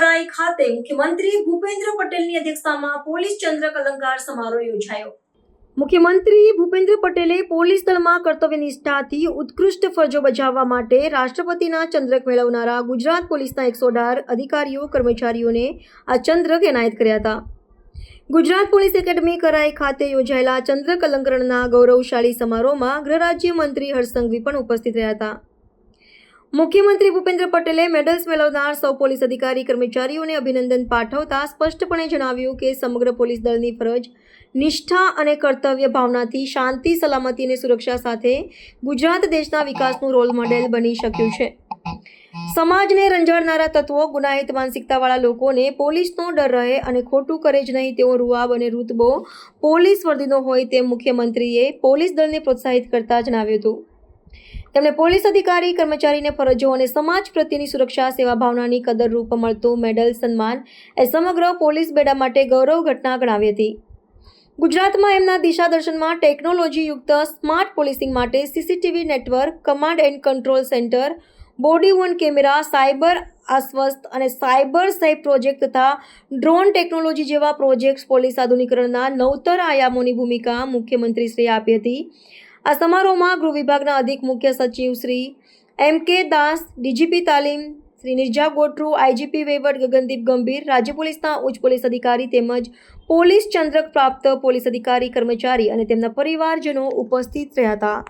કરાઈ ખાતે મુખ્યમંત્રી ભૂપેન્દ્ર પટેલની અધ્યક્ષતામાં પોલીસ ચંદ્રક અલંકાર સમારોહ યોજાયો. મુખ્યમંત્રી ભૂપેન્દ્ર પટેલે પોલીસ દળમાં કર્તવ્ય નિષ્ઠાથી ઉત્કૃષ્ટ ફરજો બજાવવા માટે રાષ્ટ્રપતિના ચંદ્રક મેળવનારા ગુજરાત પોલીસના એકસો અઢાર અધિકારીઓ, કર્મચારીઓને આ ચંદ્રક એનાયત કર્યા હતા. ગુજરાત પોલીસ એકેડમી કરાઈ ખાતે યોજાયેલા ચંદ્રક અલંકરણના ગૌરવશાળી સમારોહમાં ગૃહરાજ્ય મંત્રી હર્ષ પણ ઉપસ્થિત રહ્યા હતા. મુખ્યમંત્રી ભૂપેન્દ્ર પટેલે મેડલ્સ મેળવનાર સૌ પોલીસ અધિકારી, કર્મચારીઓને અભિનંદન પાઠવતા સ્પષ્ટપણે જણાવ્યું કે સમગ્ર પોલીસ દળની ફરજ નિષ્ઠા અને કર્તવ્ય ભાવનાથી શાંતિ, સલામતી અને સુરક્ષા સાથે ગુજરાત દેશના વિકાસનું રોલ મોડેલ બની શક્યું છે. સમાજને રંજાડનારા તત્વો, ગુનાહિત માનસિકતાવાળા લોકોને પોલીસનો ડર રહે અને ખોટું કરે જ નહીં તેવો રૂઆબ અને રૂતબો પોલીસ વર્દીનો હોય તેમ મુખ્યમંત્રીએ પોલીસ દળને પ્રોત્સાહિત કરતા જણાવ્યું હતું. તેમણે પોલીસ અધિકારી કર્મચારીને ફરજો અને સમાજ પ્રત્યેની સુરક્ષા, સેવા ભાવનાની કદરરૂપ મળતું મેડલ સન્માન એ સમગ્ર પોલીસ બેડા માટે ગૌરવ ઘટના ગણાવી હતી. ગુજરાતમાં એમના દિશાદર્શનમાં ટેકનોલોજીયુક્ત સ્માર્ટ પોલીસિંગ માટે CCTV network, command and control centre, body worn camera, cyber આશ્વસ્ત અને સાયબર સેફ પ્રોજેક્ટ તથા ડ્રોન ટેકનોલોજી જેવા પ્રોજેક્ટ્સ પોલીસ આધુનિકરણના નવતર આયામોની ભૂમિકા મુખ્યમંત્રીશ્રીએ આપી હતી. આ સમારોહમાં ગૃહ વિભાગના અધિક મુખ્ય સચિવ શ્રી એમ કે દાસ, ડીજીપી તાલીમ શ્રી નિર્જા ગોટરુ આઈજીપી વેવટ ગગનદીપ ગંભીર, રાજ્ય પોલીસના ઉચ્ચ પોલીસ અધિકારી તેમજ પોલીસ ચંદ્રક પ્રાપ્ત પોલીસ અધિકારી કર્મચારી અને તેમના પરિવારજનો ઉપસ્થિત રહ્યા હતા.